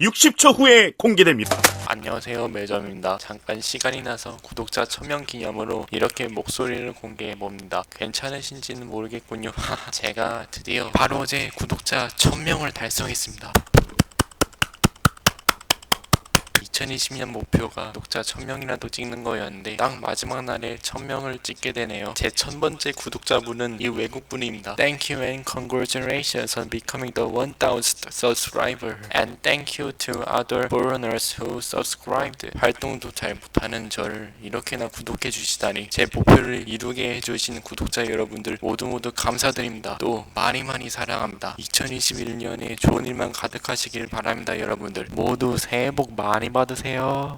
60초 후에 공개됩니다. 안녕하세요 매점입니다. 잠깐 시간이 나서 구독자 1000명 기념으로 이렇게 목소리를 공개해 봅니다. 괜찮으신지는 모르겠군요. 제가 드디어 바로 어제 구독자 1000명을 달성했습니다 2020년 목표가 구독자 1000명이라도 찍는 거였는데 딱 마지막 날에 1000명을 찍게 되네요. 제천 번째 구독자분은 이 외국분입니다. Thank you and congratulations on becoming the 1000th subscriber and thank you to other foreigners who subscribed. 활동도 잘 못하는 저를 이렇게나 구독해 주시다니 제 목표를 이루게 해주신 구독자 여러분들 모두 모두 감사드립니다. 또 많이 많이 사랑합니다. 2021년에 좋은 일만 가득하시길 바랍니다, 여러분들. 모두 새해 복 많이 받으세요.